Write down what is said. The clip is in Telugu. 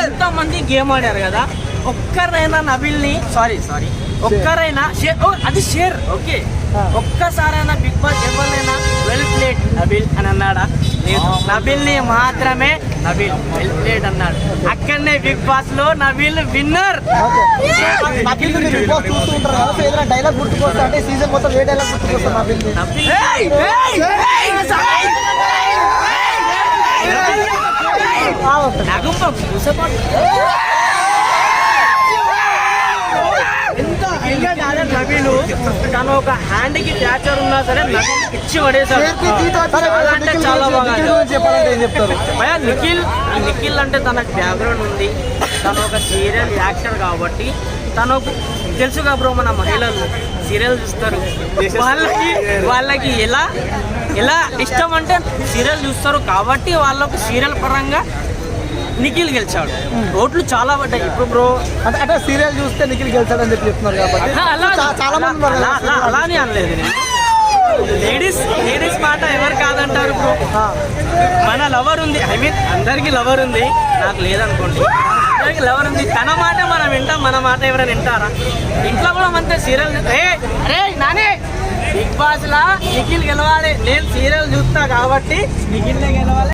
ఎంతో మంది గేమ్ ఆడారు కదా ఒక్కరైనా నబిల్ని సారీ సారీ ఒక్కరైనా అది షేర్ ఓకే ఒక్కసారైనా బిగ్ బాస్ నబిల్ అని అన్నాడా లేదు నబిల్ని మాత్రమే నబిల్ వెల్ ప్లేడ్ అన్నాడు అక్కడనే బిగ్ బాస్లో నబిల్ విన్నర్ డైలాగ్ గుర్తుకొస్తా అంటే సీజన్ మొత్తం ఏ డైలాగ్ గుర్తుకొస్తా నబిల్ నగుంపం కాదు నవీలు. తను ఒక హ్యాండ్కి ట్యాచర్ ఉన్నా సరే నగం ఇచ్చి పడేశాడు. చాలా అంటే చాలా బాగా. చెప్పాలంటే ఏం చెప్తారు? భయ నిఖిల్ నిఖిల్ అంటే తనకు బ్యాక్గ్రౌండ్ ఉంది. తను ఒక సీరియల్ యాక్టర్ కాబట్టి తనకు తెలుసుగా బ్రో మన మహిళలు సీరియల్ చూస్తారు. వాళ్ళకి వాళ్ళకి ఎలా ఎలా ఇష్టం అంటే సీరియల్ చూస్తారు. కాబట్టి వాళ్ళకు సీరియల్ పరంగా నిఖిల్ గెలిచాడు. ఓట్లు చాలా పడ్డాయి. ఇప్పుడు బ్రో అంటే అంటే సీరియల్ చూస్తే నిఖిల్ గెలిచాడని చెప్పి చెప్తున్నారు కాబట్టి చాలా మంది ఉన్నారు అలా కదా అలా- అలానే అనలేదు నేను. లేడీస్ లేడీస్ మాట ఎవరు కాదంటారు బ్రో? మన లవర్ ఉంది. ఐ మీన్ అందరికి లవర్ ఉంది. నాకు లేదనుకోండి. అందరికి లవర్ ఉంది. తన మాట మనం వింటాం. మన మాట ఎవరైనా వింటారా? ఇంట్లో కూడా అంతే సీరియల్ ఏ అరే నానే! బిగ్ బాస్ లా నిఖిల్ గెలవాలి. నేను సీరియల్ చూస్తా కాబట్టి నిఖిల్ గెలవాలి.